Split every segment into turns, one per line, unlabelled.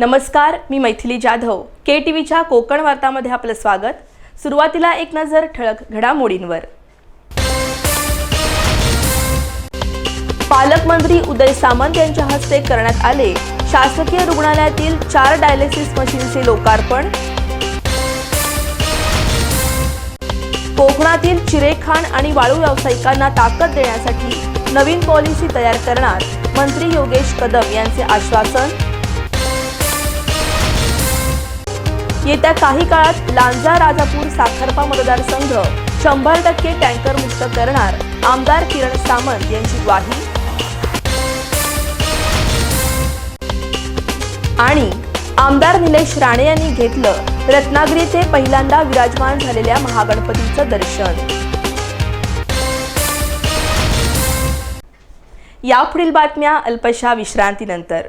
नमस्कार मी Maithili Jadhav. K T व्हीच्या कोकण वार्तामध्ये आपलं स्वागत. सुरुवातीला एक नजर ठळक घडामोडींवर. पालकमंत्री उदय सामंत यांच्या हस्ते करण्यात आले. शासकीय रुग्णालयातील चार डायलिसिस मशीनचे लोकार्पण. कोकणातील चिरेखाण आणि वाळू व्यावसायिकांना ताकद देण्यासाठी नवीन पॉलिसी तयार करणार मंत्री योगेश कदम यांचे आश्वासन. येत्या काही काळात लांजा राजापूर साखरपा मतदारसंघ शंभर टक्के टँकर मुक्त करणार आमदार किरण सामंत यांची ग्वाही. आणि आमदार निलेश राणे यांनी घेतलं रत्नागिरी ते पहिल्यांदा विराजमान झालेल्या महागणपतीचं दर्शन. यापुढील बातम्या अल्पशा विश्रांतीनंतर.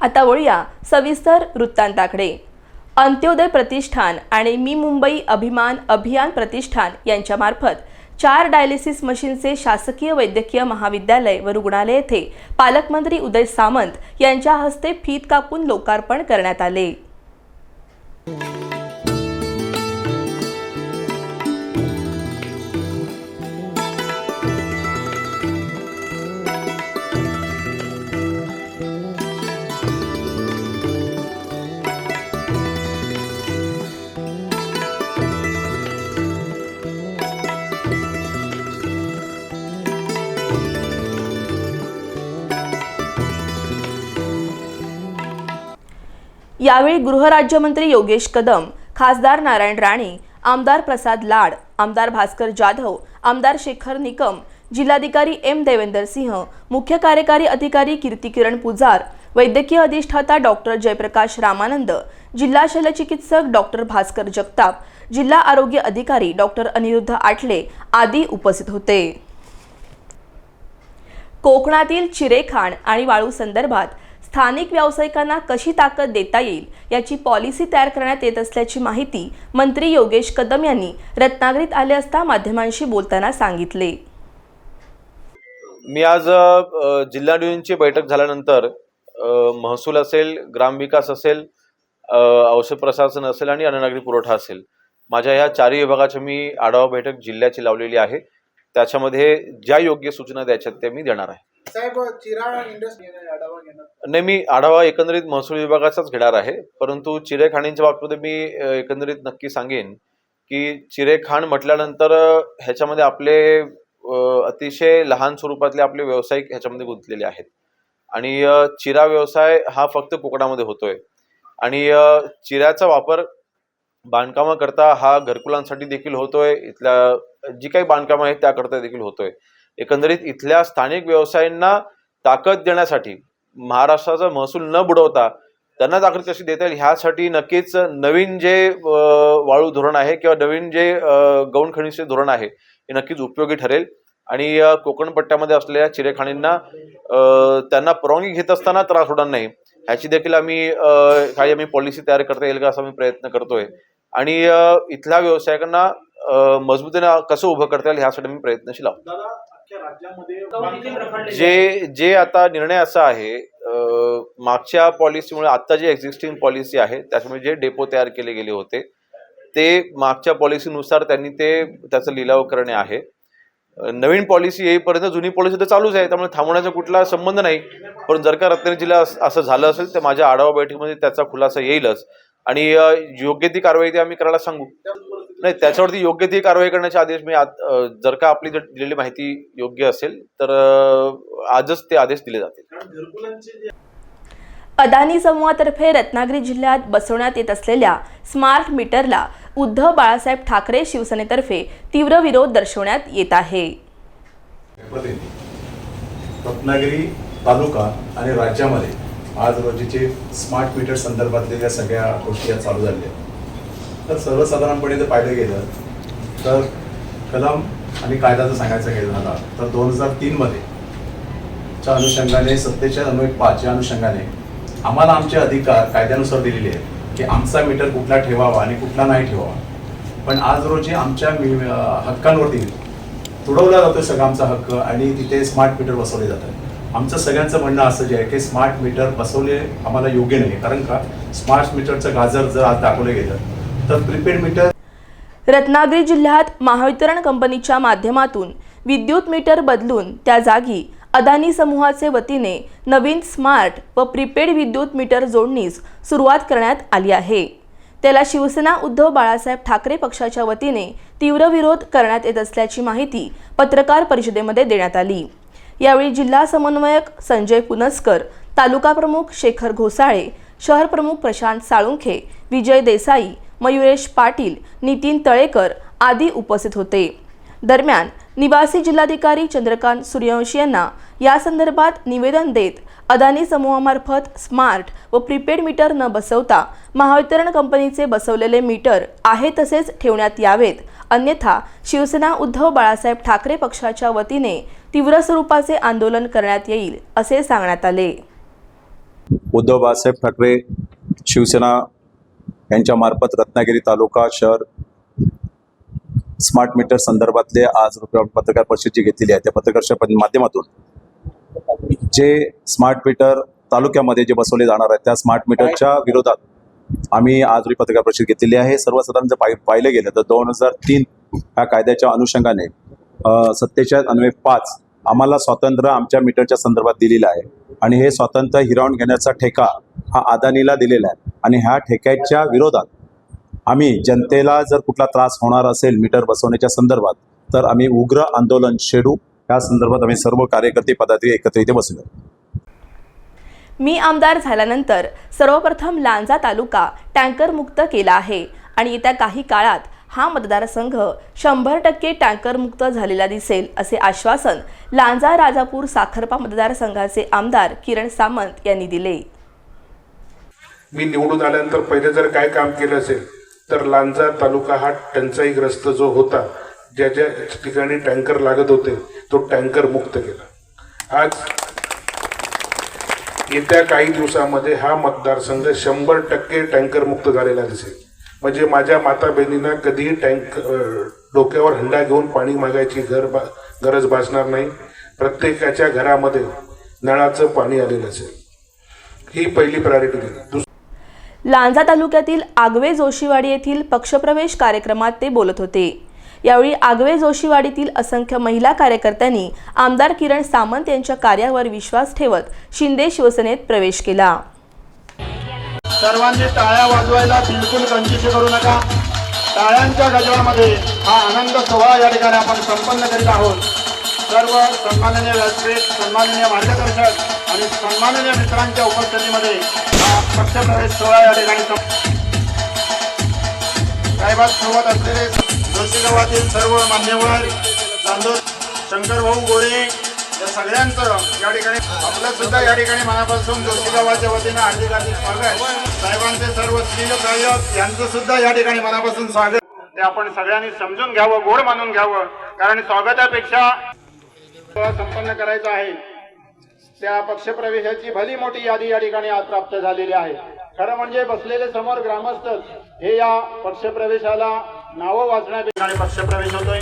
आता वळूया सविस्तर वृत्तांताकडे. अंत्योदय प्रतिष्ठान आणि मी मुंबई अभिमान अभियान प्रतिष्ठान यांच्यामार्फत चार डायलिसिस मशीनचे शासकीय वैद्यकीय महाविद्यालय व रुग्णालय येथे पालकमंत्री उदय सामंत यांच्या हस्ते फीत कापून लोकार्पण करण्यात आले. यावेळी गृहराज्यमंत्री योगेश कदम खासदार नारायण राणे आमदार प्रसाद लाड आमदार भास्कर जाधव आमदार शेखर निकम जिल्हाधिकारी एम देवेंदर सिंह मुख्य कार्यकारी अधिकारी कीर्ती किरण पुजार वैद्यकीय अधिष्ठाता डॉक्टर जयप्रकाश रामानंद जिल्हा शल्यचिकित्सक डॉक्टर भास्कर जगताप जिल्हा आरोग्य अधिकारी डॉक्टर अनिरुद्ध आठले आदी उपस्थित होते. कोकणातील चिरेखाण आणि वाळू संदर्भात स्थानिक व्यावसायिकांना कशी ताकद देता येईल याची पॉलिसी तयार करण्यात येत असल्याची माहिती मंत्री योगेश कदम यांनी रत्नागिरीत आले असता माध्यमांशी बोलताना सांगितले.
मी आज अ, जिल्हा बैठक झाल्यानंतर महसूल असेल ग्रामविकास असेल औषध प्रशासन असेल आणि अन्ननागरी पुरवठा असेल. माझ्या ह्या चारही विभागाची मी आढावा बैठक जिल्ह्याची लावलेली आहे. त्याच्यामध्ये ज्या योग्य सूचना द्यायच्यात त्या मी देणार आहे.
साहेब चिरा इंडस्ट्री आढावा घेणार
नाही मी आढावा एकंदरीत महसूल विभागाचाच घेणार आहे परंतु चिरेखाणींच्या बाबतीत मी एकंदरीत नक्की सांगेन की चिरेखाण म्हटल्यानंतर ह्याच्यामध्ये आपले अतिशय लहान स्वरूपातले आपले व्यावसायिक ह्याच्यामध्ये गुंतलेले आहेत. आणि चिरा व्यवसाय हा फक्त कोकणामध्ये होतोय. आणि चिऱ्याचा वापर बांधकामाकरता हा घरकुलांसाठी देखील होतोय. इथल्या जी काही बांधकामं आहेत त्याकरता देखील होतोय. एकंदरीत इथल्या स्थानिक व्यवसायांना ताकद देण्यासाठी महाराष्ट्राचा महसूल न बुडवता त्यांना ताकद कशी देता येईल ह्यासाठी नक्कीच नवीन जे वाळू धोरण आहे किंवा नवीन जे गौण खनिजचे धोरण आहे हे नक्कीच उपयोगी ठरेल. आणि कोकण पट्ट्यामध्ये असलेल्या चिरेखाणींना त्यांना परवानगी घेत असताना त्रास होणार नाही. ह्याची देखील आम्ही काही आम्ही पॉलिसी तयार करता येईल का असा मी प्रयत्न करतोय. आणि इथल्या व्यावसायिकांना मजबूतीने कसं उभं करता येईल ह्यासाठी मी प्रयत्नशील आहोत. जे जे आता निर्णय असा आहे मागच्या पॉलिसीमुळे आता जी एक्झिस्टिंग पॉलिसी आहे त्याच्यामुळे जे डेपो तयार केले गेले होते ते मागच्या पॉलिसीनुसार त्यांनी ते त्याचा लिलाव करणे आहे. नवीन पॉलिसी येईपर्यंत जुनी पॉलिसी तर चालूच आहे त्यामुळे थांबवण्याचा कुठला संबंध नाही. पण जर का रत्नागिरी जिल्हा अस- असं झालं असेल तर माझ्या आढावा बैठकीमध्ये त्याचा खुलासा येईलच. आणि योग्य ती कारवाई ती आम्ही करायला सांगू. नाही त्याच्यावरती योग्य ती कारवाई करण्याचे आदेश मी जर का आपली जर दिलेली माहिती योग्य असेल तर आजच ते आदेश दिले जातील
अदानी समूहातर्फे रत्नागिरी जिल्ह्यात बसवण्यात येत असलेल्या स्मार्ट मीटरला उद्धव बाळासाहेब ठाकरे शिवसेनेतर्फे तीव्र विरोध दर्शवण्यात येत आहे
रत्नागिरी तालुका आणि राज्यामध्ये आज रोजीचे स्मार्ट मीटर संदर्भातल्या सगळ्या गोष्टी चालू झाल्या. तर सर्वसाधारणपणे जर पाहिलं गेलं तर कलम आणि कायदा जर सांगायचं गेलं झाला तर दोन हजार तीनमध्ये च्या अनुषंगाने सत्तेच्या अन्वय पाचच्या अनुषंगाने आम्हाला आमचे अधिकार कायद्यानुसार दिलेले आहेत की आमचा मीटर कुठला ठेवावा आणि कुठला नाही ठेवावा. पण आज रोजी आमच्या हक्कांवरती तुडवला जातोय सगळा आमचा हक्क आणि तिथे स्मार्ट मीटर बसवले जातात. आमचं सगळ्यांचं म्हणणं असं जे आहे की स्मार्ट मीटर बसवले आम्हाला योग्य नाही कारण का? स्मार्ट मीटरचं गाजर जर आज दाखवलं गेलं तर प्रीपेड मीटर
रत्नागिरी जिल्ह्यात महावितरण कंपनीच्या माध्यमातून विद्युत मीटर बदलून त्या जागी अदानी समूहाचे वतीने नवीन स्मार्ट व प्रीपेड विद्युत मीटर जोडणीस सुरुवात करण्यात आली आहे. त्याला शिवसेना उद्धव बाळासाहेब ठाकरे पक्षाच्या वतीने तीव्र विरोध करण्यात येत असल्याची माहिती पत्रकार परिषदेमध्ये देण्यात आली. यावेळी जिल्हा समन्वयक संजय पुनस्कर तालुका प्रमुख शेखर घोसाळे शहर प्रमुख प्रशांत साळुंखे विजय देसाई मयुरेश पाटील नितीन तळेकर आदी उपस्थित होते. दरम्यान निवासी जिल्हाधिकारी चंद्रकांत सूर्यवंशी यांना या संदर्भात निवेदन देत अदानी समूहामार्फत स्मार्ट व प्रीपेड मीटर न बसवता महावितरण कंपनीचे बसवलेले मीटर आहे तसेच ठेवण्यात यावेत. अन्यथा शिवसेना उद्धव बाळासाहेब ठाकरे पक्षाच्या वतीने तीव्र स्वरूपाचे आंदोलन करण्यात येईल असे सांगण्यात आले.
उद्धव बाळासाहेब ठाकरे शिवसेना यांच्या मार्फत रत्नागिरी तालुका शहर स्मार्ट मीटर संदर्भातले आज पत्रकार परिषद जी घेतलेली आहे त्या पत्रकार माध्यमातून जे स्मार्ट मीटर तालुक्यामध्ये जे बसवले जाणार आहेत त्या स्मार्ट मीटरच्या विरोधात आम्ही आज पत्रकार परिषद घेतलेली आहे. सर्वसाधारण जर पाहि पाहिलं गेलं तर दोन हजार तीन ह्या कायद्याच्या अनुषंगाने सत्तेचाळीस अन्वय पाच आम्हाला स्वातंत्र्य आमच्या मीटरच्या संदर्भात दिलेलं आहे. आणि हे स्वातंत्र्य हिरावून घेण्याचा ठेका हा अदानीला दिलेला आहे. आणि ह्या ठेक्याच्या विरोधात आम्ही जनतेला जर कुठला त्रास होणार असेल मीटर बसवण्याच्या संदर्भात तर आम्ही उग्र आंदोलन छेडू. या संदर्भात आम्ही सर्व कार्यकर्ते पदाधिकारी एकत्र इथे बसलो
मी आमदार झाल्यानंतर सर्वप्रथम लांजा तालुका टँकर मुक्त केला आहे. आणि येत्या काही काळात हा मतदारसंघ शंभर टक्के टँकर मुक्त झालेला दिसेल असे आश्वासन लांजा राजापूर साखरपा मतदारसंघाचे आमदार किरण सामंत यांनी दिले.
मी निवडून आल्यानंतर पहिले जर काय काम केलं असेल तर लांजा तालुका हा टंचाईग्रस्त जो होता ज्या ज्या ठिकाणी टँकर लागत होते तो टँकर मुक्त केला. आज येत्या काही दिवसामध्ये हा मतदारसंघ शंभर टक्के टँकर मुक्त झालेला दिसेल. म्हणजे माझ्या माता बहिणींना कधीही टँक डोक्यावर हंडा घेऊन पाणी मागायची घर बा गरज भासणार नाही. प्रत्येकाच्या घरामध्ये नळाचं पाणी आलेलं असेल. ही पहिली प्रायोरिटी दिली.
लांजा तालुक्यातील आगवे जोशीवाडी येथील पक्षप्रवेश कार्यक्रमात ते बोलत होते. यावेळी आगवे जोशीवाडीतील असंख्य महिला कार्यकर्त्यांनी आमदार किरण सामंत यांच्या कार्यावर विश्वास ठेवत शिंदे शिवसेनेत प्रवेश केला.
सर्वांनी टाळ्या वाजवायला बिलकुल कंजूसी करू नका. टाळ्यांच्या गजवामध्ये हा आनंद सोहळा या ठिकाणी आपण संपन्न करीत आहोत. सर्व सन्माननीय व्यासपीठ सन्माननीय मार्गदर्शक आणि सन्माननीय मित्रांच्या उपस्थितीमध्ये हा पक्षप्रवेश सोहळा या ठिकाणी संप- साहेबांसोबत असलेले जोशी गावातील सर्व मान्यवर चांदोर शंकर भाऊ गोरे या सगळ्यांचं या ठिकाणी आपलं सुद्धा या ठिकाणी मनापासून जोशी गावाच्या वतीनं हार्दिक हार्दिक स्वागत साहेबांचे सर्व स्त्रीय सहाय्यक यांचं सुद्धा या ठिकाणी मनापासून स्वागत ते आपण सगळ्यांनी समजून घ्यावं गोड मानून घ्यावं. कारण स्वागतापेक्षा संपन्न करायचं आहे. त्या पक्षप्रवेशाची भली मोठी यादी या ठिकाणी आज प्राप्त झालेली आहे. खरं म्हणजे बसलेले समोर ग्रामस्थ हे या पक्षप्रवेशाला नावं वाचण्यापेक्षा पक्षप्रवेश होतोय.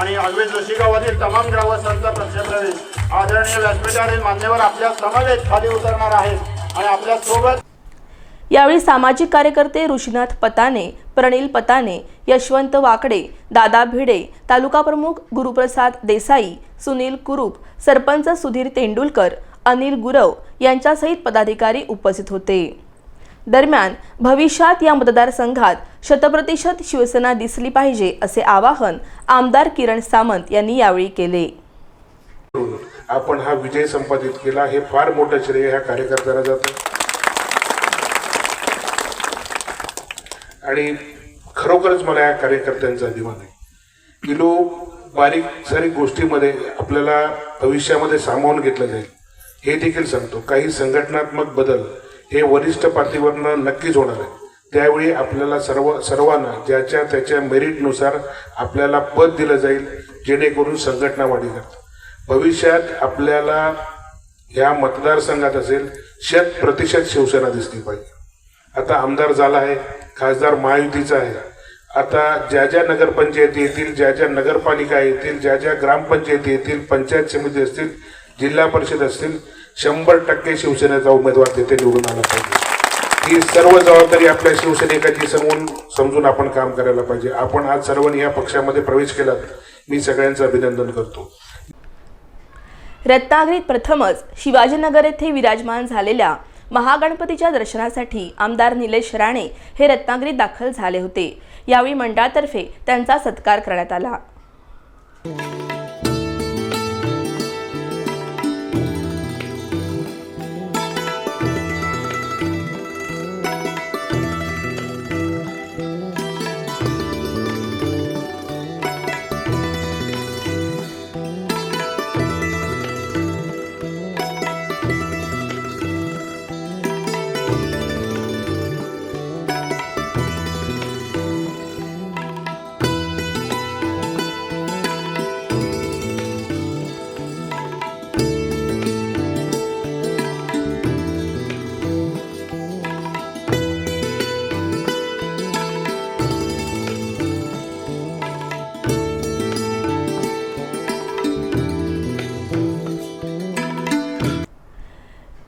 आणि आगवे जोशी गावातील तमाम ग्रामस्थांचा पक्षप्रवेश आदरणीय व्यासपीठावरील मान्यवर आपल्या समवेत खाली उतरणार आहेत आणि आपल्यासोबत
यावेळी सामाजिक कार्यकर्ते ऋषीनाथ पताने प्रणिल पताने यशवंत वाकडे दादा भिडे तालुका प्रमुख गुरुप्रसाद देसाई सुनील कुरूप सरपंच सुधीर तेंडुलकर अनिल गुरव यांच्यासहित पदाधिकारी उपस्थित होते. दरम्यान भविष्यात या मतदारसंघात शतप्रतिशत शिवसेना दिसली पाहिजे असे आवाहन आमदार किरण सामंत यांनी यावेळी केले.
आपण हा विजय संपादित केला. हे फार मोठं श्रेय ह्या कार्यकर्त्यांना जातं. आणि खरोखरच मला या कार्यकर्त्यांचा अभिमान आहे की लोक बारीक सारीक गोष्टीमध्ये आपल्याला भविष्यामध्ये सामावून घेतलं जाईल. हे देखील सांगतो. काही संघटनात्मक बदल हे वरिष्ठ पातळीवरनं नक्कीच होणार आहे. त्यावेळी आपल्याला सर्व सर्वांना ज्याच्या त्याच्या मेरिटनुसार आपल्याला पद दिलं जाईल जेणेकरून संघटना वाढी करतात भविष्यात आपल्याला या मतदारसंघात असेल शत प्रतिशत शिवसेना दिसली पाहिजे. आता आमदार झाला आहे खासदार महायुतीचा आहे. आता ज्या ज्या नगरपंचायती येतील ज्या ज्या नगरपालिका येतील ज्या ज्या ग्रामपंचायती येतील पंचायत समिती असतील जिल्हा परिषद असतील शंभर टक्के शिवसेनेचा उमेदवार तिथे निवडून आला पाहिजे. ही सर्व जबाबदारी आपल्या शिवसैनिकांची समजून समजून आपण काम करायला पाहिजे. आपण आज सर्वांनी या पक्षामध्ये प्रवेश केलात मी सगळ्यांचं अभिनंदन करतो.
रत्नागिरीत प्रथमच शिवाजीनगर येथे विराजमान झालेल्या महागणपतीच्या दर्शनासाठी आमदार निलेश राणे हे रत्नागिरीत दाखल झाले होते. यावेळी मंडळातर्फे त्यांचा सत्कार करण्यात आला.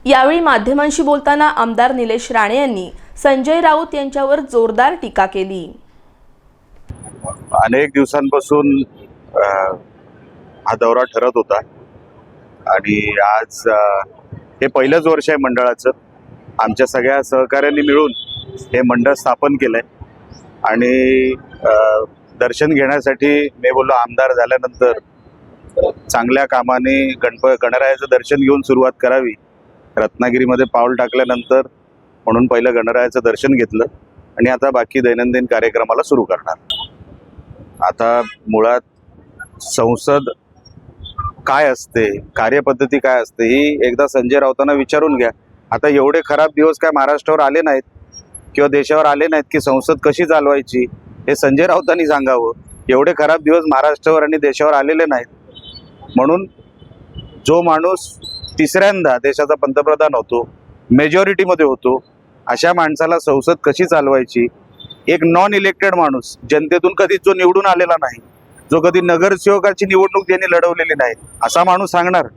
यावेळी माध्यमांशी बोलताना आमदार निलेश राणे यांनी संजय राऊत यांच्यावर जोरदार टीका केली.
अनेक दिवसांपासून हा दौरा ठरत होता. आणि आज हे पहिलंच वर्ष आहे मंडळाचं. आमच्या सगळ्या सहकाऱ्यांनी मिळून हे मंडळ स्थापन केलंय. आणि दर्शन घेण्यासाठी मी बोललो आमदार झाल्यानंतर चांगल्या कामाने गणप गणरायाचं दर्शन घेऊन सुरुवात करावी. रत्नागिरीमध्ये पाऊल टाकल्यानंतर म्हणून पहिलं गणरायाचं दर्शन घेतलं आणि आता बाकी दैनंदिन कार्यक्रमाला सुरू करणार. आता मुळात संसद काय असते कार्यपद्धती काय असते ही एकदा संजय राऊतांना विचारून घ्या. आता एवढे खराब दिवस काय महाराष्ट्रावर आले नाहीत किंवा देशावर आले नाहीत की संसद कशी चालवायची हे संजय राऊतांनी सांगावं. एवढे खराब दिवस महाराष्ट्रावर आणि देशावर आलेले नाहीत. म्हणून जो माणूस तिसऱ्यांदा देशाचा पंतप्रधान होतो मेजॉरिटीमध्ये होतो अशा माणसाला संसद कशी चालवायची? एक नॉन इलेक्टेड माणूस जनतेतून कधीच जो निवडून आलेला नाही जो कधी नगरसेवकाची निवडणूक त्यांनी लढवलेली नाही असा माणूस सांगणार.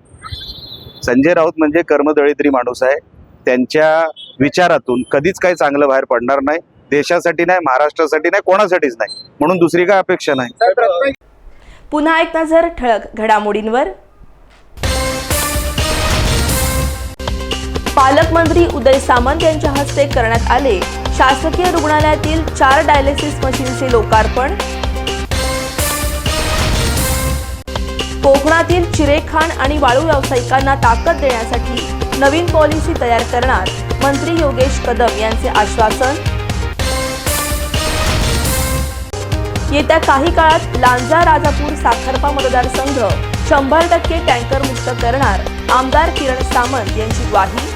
संजय राऊत म्हणजे कर्मदळित्री माणूस आहे. त्यांच्या विचारातून कधीच काही चांगलं बाहेर पडणार नाही. देशासाठी नाही महाराष्ट्रासाठी नाही कोणासाठीच नाही. म्हणून दुसरी काय अपेक्षा नाही?
पुन्हा एक नजर ठळक घडामोडींवर पालकमंत्री उदय सामंत यांच्या हस्ते करण्यात आले. शासकीय रुग्णालयातील चार डायलिसिस मशीनचे लोकार्पण. कोकणातील चिरेखाण आणि वाळू व्यावसायिकांना ताकद देण्यासाठी नवीन पॉलिसी तयार करणार मंत्री योगेश कदम यांचे आश्वासन. येत्या काही काळात लांजा राजापूर साखरपा मतदारसंघ शंभर टक्के टँकर मुक्त करणार आमदार किरण सामंत यांची ग्वाही.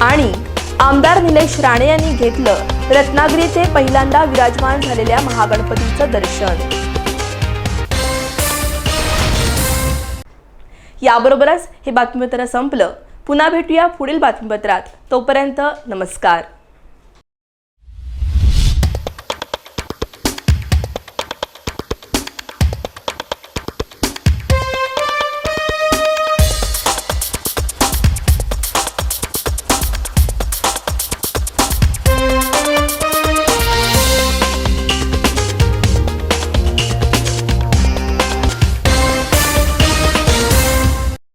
आणि आमदार निलेश राणे यांनी घेतलं रत्नागिरीचे पहिल्यांदा विराजमान झालेल्या महागणपतीचं दर्शन. याबरोबरच हे बातमीपत्र संपलं. पुन्हा भेटूया पुढील बातमीपत्रात. तोपर्यंत नमस्कार.